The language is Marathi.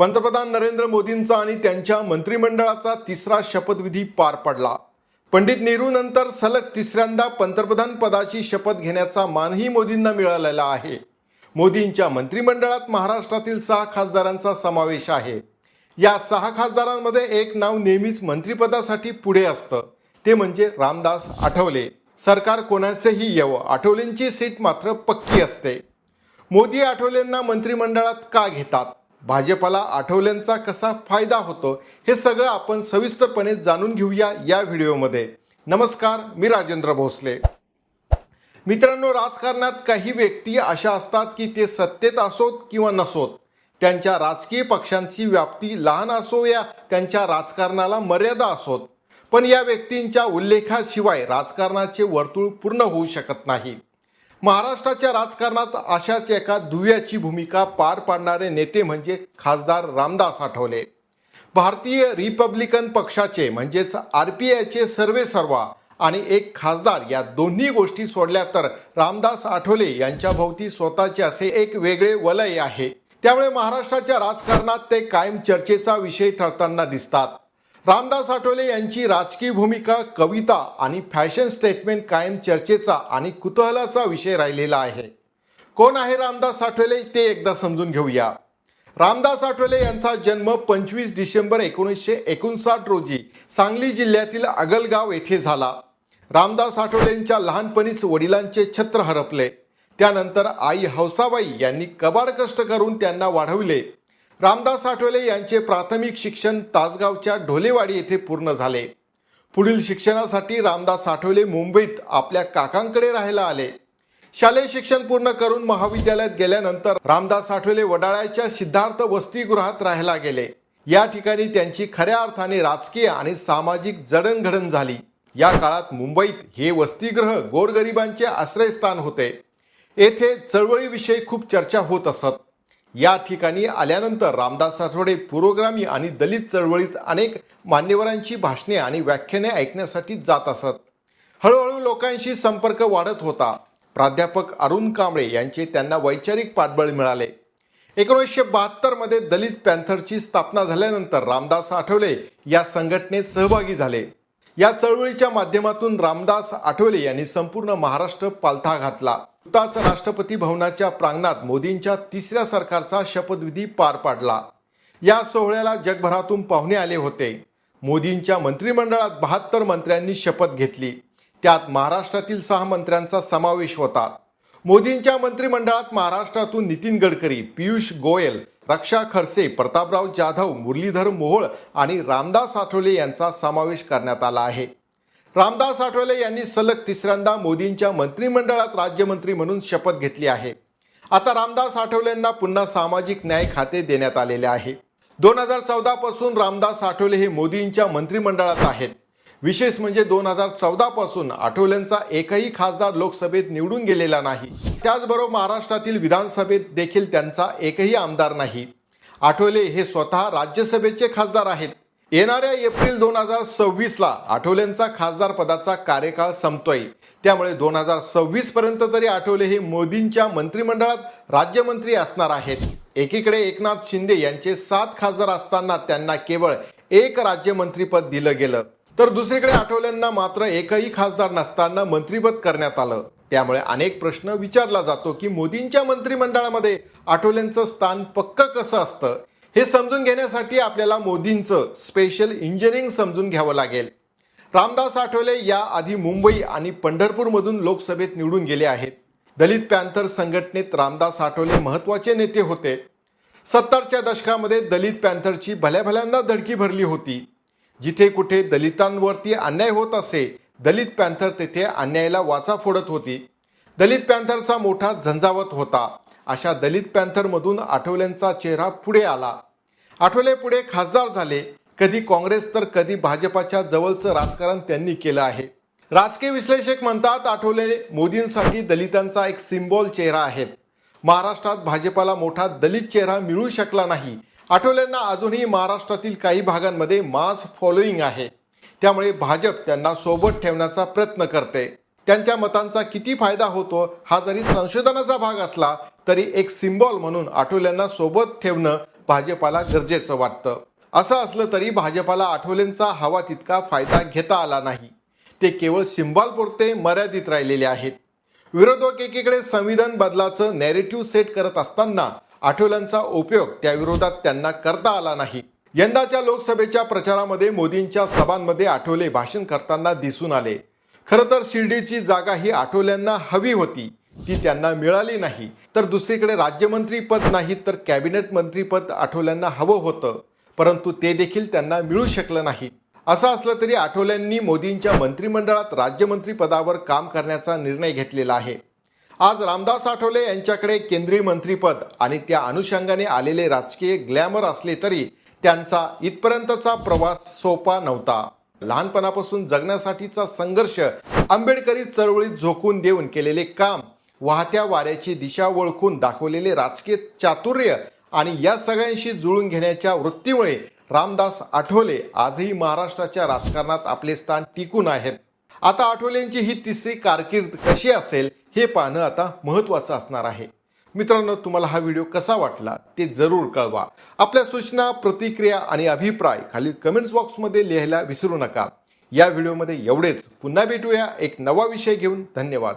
पंतप्रधान नरेंद्र मोदींचा आणि त्यांच्या मंत्रिमंडळाचा तिसरा शपथविधी पार पडला. पंडित नेहरू नंतर सलग तिसऱ्यांदा पंतप्रधान पदाची शपथ घेण्याचा मानही मोदींना मिळालेला आहे. मोदींच्या मंत्रिमंडळात महाराष्ट्रातील सहा खासदारांचा समावेश आहे. या सहा खासदारांमध्ये एक नाव नेहमीच मंत्रिपदासाठी पुढे असतं. ते म्हणजे रामदास आठवले. सरकार कोणाचेही येवं आठवलेंची सीट मात्र पक्की असते. मोदी आठवलेंना मंत्रिमंडळात का घेतात? भाजपाला आठवलेंचा कसा फायदा होतो हे सगळं आपण सविस्तरपणे जाणून घेऊया या व्हिडिओमध्ये. नमस्कार मी राजेंद्र भोसले. मित्रांनो राजकारणात काही व्यक्ती अशा असतात की ते सत्तेत असोत किंवा नसोत. त्यांच्या राजकीय पक्षांची व्याप्ती लहान असो या त्यांच्या राजकारणाला मर्यादा असोत. पण या व्यक्तींच्या उल्लेखाशिवाय राजकारणाचे वर्तुळ पूर्ण होऊ शकत नाही. महाराष्ट्राच्या राजकारणात अशाच एका दुव्याची भूमिका पार पाडणारे नेते म्हणजे खासदार रामदास आठवले. भारतीय रिपब्लिकन पक्षाचे म्हणजेच आर पी आयचे सर्वे सर्वा आणि एक खासदार या दोन्ही गोष्टी सोडल्या तर रामदास आठवले यांच्या भोवती स्वतःचे असे एक वेगळे वलय आहे. त्यामुळे महाराष्ट्राच्या राजकारणात ते कायम चर्चेचा विषय ठरताना दिसतात. रामदास आठवले यांची राजकीय भूमिका कविता आणि फॅशन स्टेटमेंट कायम चर्चेचा आणि कुतूहलाचा विषय राहिलेला आहे. कोण आहे रामदास आठवले ते एकदा समजून घेऊया. रामदास आठवले यांचा जन्म पंचवीस डिसेंबर एकोणीसशे एकोणसाठ रोजी सांगली जिल्ह्यातील अगलगाव येथे झाला. रामदास आठवलेंच्या लहानपणीच वडिलांचे छत्र हरपले. त्यानंतर आई हौसाबाई यांनी कबाड कष्ट करून त्यांना वाढविले. रामदास आठवले यांचे प्राथमिक शिक्षण तासगावच्या ढोलेवाडी येथे पूर्ण झाले. पुढील शिक्षणासाठी रामदास आठवले मुंबईत आपल्या काकांकडे राहायला आले. शालेय शिक्षण पूर्ण करून महाविद्यालयात गेल्यानंतर रामदास आठवले वडाळ्याच्या सिद्धार्थ वसतिगृहात राहायला गेले. या ठिकाणी त्यांची खऱ्या अर्थाने राजकीय आणि सामाजिक जडणघडण झाली. या काळात मुंबईत हे वसतिगृह गोरगरिबांचे आश्रयस्थान होते. येथे चळवळीविषयी खूप चर्चा होत असत. या ठिकाणी आल्यानंतर रामदास आठवडे पुरोगामी आणि दलित चळवळीत अनेक मान्यवरांची भाषणे आणि व्याख्याने ऐकण्यासाठी जात असत. हळूहळू लोकांशी संपर्क वाढत होता. प्राध्यापक अरुण कांबळे यांचे त्यांना वैचारिक पाठबळ मिळाले. एकोणीसशे बहात्तरमध्ये दलित पॅन्थरची स्थापना झाल्यानंतर रामदास आठवले या संघटनेत सहभागी झाले. या चळवळीच्या माध्यमातून रामदास आठवले यांनी संपूर्ण महाराष्ट्र पालथा घातला. नुकताच राष्ट्रपती भवनाच्या प्रांगणात मोदींच्या तिसऱ्या सरकारचा शपथविधी पार पाडला. या सोहळ्याला जगभरातून पाहुणे आले होते. मोदींच्या मंत्रिमंडळात बहात्तर मंत्र्यांनी शपथ घेतली. त्यात महाराष्ट्रातील सहा मंत्र्यांचा समावेश होता. मोदींच्या मंत्रिमंडळात महाराष्ट्रातून नितीन गडकरी पियुष गोयल रक्षा खडसे प्रतापराव जाधव मुरलीधर मोहोळ आणि रामदास आठवले यांचा समावेश करण्यात आला आहे. रामदास आठवले यांनी सलग तिसऱ्यांदा मोदींच्या मंत्रिमंडळात राज्यमंत्री म्हणून शपथ घेतली आहे. आता रामदास आठवलेंना पुन्हा सामाजिक न्याय खाते देण्यात आलेले आहे. दोन हजार चौदा पासून रामदास आठवले हे मोदींच्या मंत्रिमंडळात आहेत. विशेष म्हणजे दोन हजार चौदा पासून आठवलेंचा एकही खासदार लोकसभेत निवडून गेलेला नाही. त्याचबरोबर महाराष्ट्रातील विधानसभेत देखील त्यांचा एकही आमदार नाही. आठवले हे स्वतः राज्यसभेचे खासदार आहेत. येणाऱ्या एप्रिल दोन हजार सव्वीसला आठवलेंचा खासदार पदाचा कार्यकाळ संपतोय. त्यामुळे दोन हजार सव्वीस पर्यंत तरी आठवले हे मोदींच्या मंत्रिमंडळात राज्यमंत्री असणार आहेत. एकीकडे एकनाथ शिंदे यांचे सात खासदार असताना त्यांना केवळ एक राज्यमंत्रीपद दिलं गेलं. तर दुसरीकडे आठवल्यांना मात्र एकही खासदार नसताना मंत्रीपद करण्यात आलं. त्यामुळे अनेक प्रश्न विचारला जातो की मोदींच्या मंत्रिमंडळामध्ये आठवल्यांचं स्थान पक्क कसं असतं? हे समजून घेण्यासाठी आपल्याला मोदींचं स्पेशल इंजिनिअरिंग समजून घ्यावं लागेल. रामदास आठवले या आधी मुंबई आणि पंढरपूरमधून लोकसभेत निवडून गेले आहेत. दलित पॅन्थर संघटनेत रामदास आठवले महत्त्वाचे नेते होते. सत्तरच्या दशकामध्ये दलित पॅन्थरची भल्याभल्यांना धडकी भरली होती. जिथे कुठे दलितांवरती अन्याय होत असे दलित पॅन्थर तेथे अन्यायाला वाचा फोडत होती. दलित पॅन्थरचा मोठा झंझावत होता. अशा दलित पॅन्थरमधून आठवल्यांचा चेहरा पुढे आला. आठवले पुढे खासदार झाले. कधी काँग्रेस तर कधी भाजपाच्या जवळचं राजकारण त्यांनी केलं आहे. राजकीय विश्लेषक म्हणतात आठवले मोदींसाठी दलितांचा एक सिम्बॉल चेहरा आहेत महाराष्ट्रात भाजपाला मोठा दलित चेहरा मिळू शकला नाही. आठवलेंना अजूनही महाराष्ट्रातील काही भागांमध्ये मास फॉलोईंग आहे. त्यामुळे भाजप त्यांना सोबत ठेवण्याचा प्रयत्न करते. त्यांच्या मतांचा किती फायदा होतो हा जरी संशोधनाचा भाग असला तरी एक सिम्बॉल म्हणून आठवल्यांना सोबत ठेवणं भाजपाला गरजेचं वाटतं. असं असलं तरी भाजपाला आठवलेंचा हवा तितका फायदा घेता आला नाही. ते केवळ सिम्बॉलपुरते मर्यादित राहिलेले आहेत. विरोधक एकीकडे संविधान बदलाचं नॅरेटिव्ह सेट करत असताना आठवल्यांचा उपयोग त्या विरोधात त्यांना करता आला नाही. यंदाच्या लोकसभेच्या प्रचारामध्ये मोदींच्या सभांमध्ये आठवले भाषण करताना दिसून आले. खरं तर शिर्डीची जागा ही आठवल्यांना हवी होती. ती त्यांना मिळाली नाही. तर दुसरीकडे राज्यमंत्री पद नाही तर कॅबिनेट मंत्रीपद आठवल्यांना हवं होतं. परंतु ते देखील त्यांना मिळू शकलं नाही. असं असलं तरी आठवल्यांनी मोदींच्या मंत्रिमंडळात राज्यमंत्री पदावर काम करण्याचा निर्णय घेतलेला आहे. आज रामदास आठवले यांच्याकडे केंद्रीय मंत्रीपद आणि त्या अनुषंगाने आलेले राजकीय ग्लॅमर असले तरी त्यांचा इथपर्यंतचा प्रवास सोपा नव्हता. लहानपणापासून जगण्यासाठीचा संघर्ष आंबेडकरी चळवळीत झोकून देऊन केलेले काम वाहत्या वाऱ्याची दिशा ओळखून दाखवलेले राजकीय चातुर्य आणि या सगळ्यांशी जुळून घेण्याच्या वृत्तीमुळे रामदास आठवले आजही महाराष्ट्राच्या राजकारणात आपले स्थान टिकून आहेत. आता आठवलेंची ही तिसरी कारकीर्द कशी असेल हे पाहणं आता महत्त्वाचं असणार आहे. मित्रांनो तुम्हाला हा व्हिडिओ कसा वाटला ते जरूर कळवा. आपल्या सूचना प्रतिक्रिया आणि अभिप्राय खालील कमेंट्स बॉक्समध्ये लिहायला विसरू नका. या व्हिडिओमध्ये एवढेच. पुन्हा भेटूया एक नवा विषय घेऊन. धन्यवाद.